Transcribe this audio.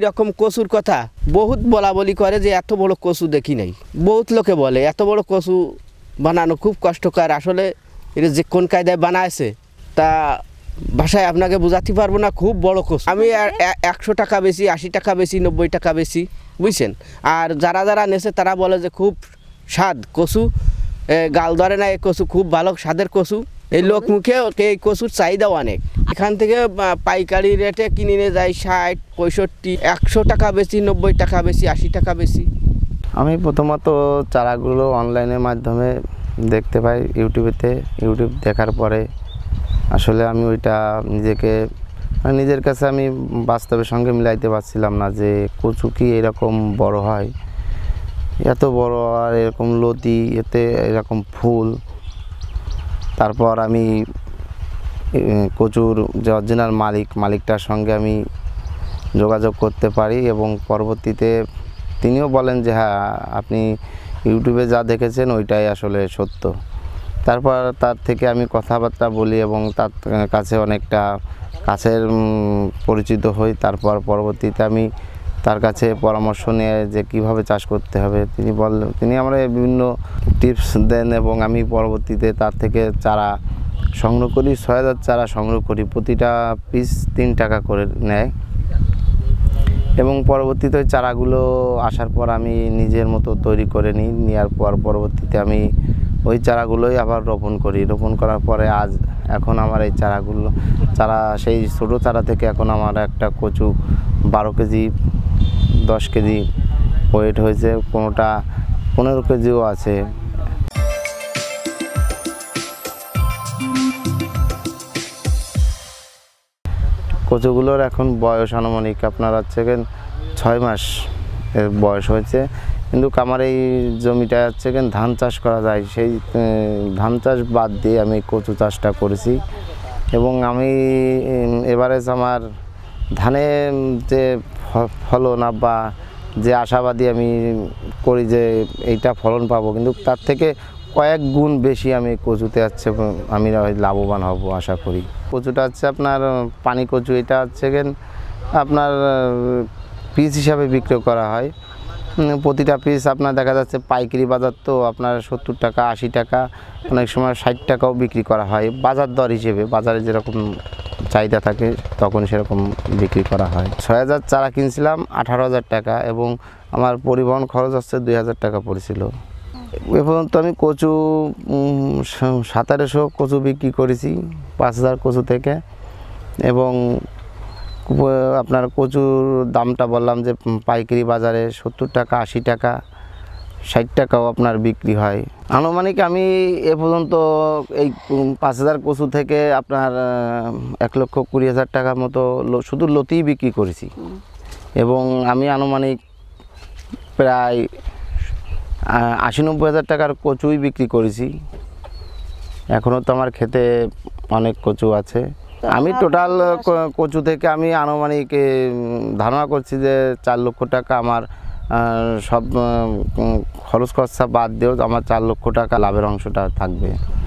এরকম কচুর কথা বহুত বলা বলি করে যে এত বড় কচু দেখি নাই। বহুত লোকে বলে, এত বড় কচু বানানো খুব কষ্টকর। আসলে এটা যে কোন কায়দায় বানাইছে, তা ভাষায় আপনাকে বোঝাতে পারব না, খুব বড় কচু আমি একশো টাকা বেশি, আশি টাকা বেশি, নব্বই টাকা বেশি, বুঝছেন? আর যারা যারা নেছে, তারা বলে যে খুব স্বাদ কচু গাল ধরে না, এই কচু খুব ভালো, স্বাদের কচু এই লোক মুখে এই কচুর চাহিদাও অনেক। এখান থেকে পাইকারি রেটে কিনে নিয়ে যায় ষাট, পঁয়ষট্টি, একশো টাকা বেশি, নব্বই টাকা বেশি, আশি টাকা বেশি। আমি প্রথমত চারাগুলো অনলাইনের মাধ্যমে দেখতে পাই ইউটিউবেতে ইউটিউব দেখার পরে আসলে আমি ওইটা নিজেকে মানে নিজের কাছে আমি বাস্তবের সঙ্গে মিলাইতে পারছিলাম না যে কচু কি এরকম বড় হয়। এত বড় আর এরকম লতি, এতে এরকম ফুল। তারপর আমি কচুর যে অরিজিনাল মালিক, মালিকটার সঙ্গে আমি যোগাযোগ করতে পারি এবং পরবর্তীতে তিনিও বলেন যে হ্যাঁ আপনি ইউটিউবে যা দেখেছেন ওইটাই আসলে সত্য। তারপর তার থেকে আমি কথাবার্তা বলি এবং তার কাছে অনেকটা কাছের পরিচিত হই। তারপর পরবর্তীতে আমি তার কাছে পরামর্শ নিয়ে যে, কীভাবে চাষ করতে হবে? তিনি বললেন তিনি আমরা বিভিন্ন টিপস দেন এবং আমি পরবর্তীতে তার থেকে চারা সংগ্রহ করি, ছয় হাজার চারা সংগ্রহ করি, প্রতিটা পিস তিন টাকা করে নেয়। এবং পরবর্তীতে ওই চারাগুলো আসার পর আমি নিজের মতো তৈরি করে নিই, নেওয়ার পর পরবর্তীতে আমি ওই চারাগুলোই আবার রোপণ করি। রোপণ করার পরে আজ এখন আমার এই চারাগুলো, চারা সেই ছোটো চারা থেকে এখন আমার একটা কচু বারো কেজি, দশ কেজি ওয়েট হয়েছে, কোনোটা পনেরো কেজিও আছে। কচুগুলোর এখন বয়স আনুমানিক আপনার হচ্ছে গিয়ে ছয় মাস এর বয়স হয়েছে। কিন্তু আমার এই জমিটা হচ্ছে গিয়ে ধান চাষ করা যায়, সেই ধান চাষ বাদ দিয়ে আমি কচু চাষটা করেছি। এবং আমি এবারে আমার ধানে যে ফলন বা যে আশাবাদী আমি করি যে এইটা ফলন পাবো, কিন্তু তার থেকে কয়েক গুণ বেশি আমি কচুতে হচ্ছে আমি লাভবান হব আশা করি। কচুটা হচ্ছে আপনার পানি কচু, এটা হচ্ছে আপনার পিস হিসাবে বিক্রি করা হয়। প্রতিটা পিস আপনার দেখা যাচ্ছে পাইকারি বাজার তো আপনার সত্তর টাকা, আশি টাকা, অনেক সময় ষাট টাকাও বিক্রি করা হয়। বাজার দর হিসেবে, বাজারে যেরকম চাহিদা থাকে, তখন সেরকম বিক্রি করা হয়। ছয় হাজার চারা কিনছিলাম, আঠারো হাজার টাকা এবং আমার পরিবহন খরচ হচ্ছে দুই হাজার টাকা পড়েছিল। এ পর্যন্ত আমি কচু সাতারেশো কচু বিক্রি করেছি পাঁচ হাজার কচু থেকে। এবং আপনার কচুর দামটা বললাম যে পাইকারি বাজারে সত্তর টাকা আশি টাকা ষাট টাকাও আপনার বিক্রি হয়। আনুমানিক আমি এ পর্যন্ত এই পাঁচ হাজার কচু থেকে আপনার এক লক্ষ কুড়ি হাজার টাকার মতো শুধু লতিই বিক্রি করেছি। এবং আমি আনুমানিক প্রায় আশি নব্বই হাজার টাকার কচুই বিক্রি করেছি। এখনও তো আমার খেতে অনেক কচু আছে। আমি টোটাল কচু থেকে আমি আনুমানিক ধারণা করছি যে চার লক্ষ টাকা আমার সব খরচ খরচা বাদ দিয়েও আমার চার লক্ষ টাকা লাভের অংশটা থাকবে।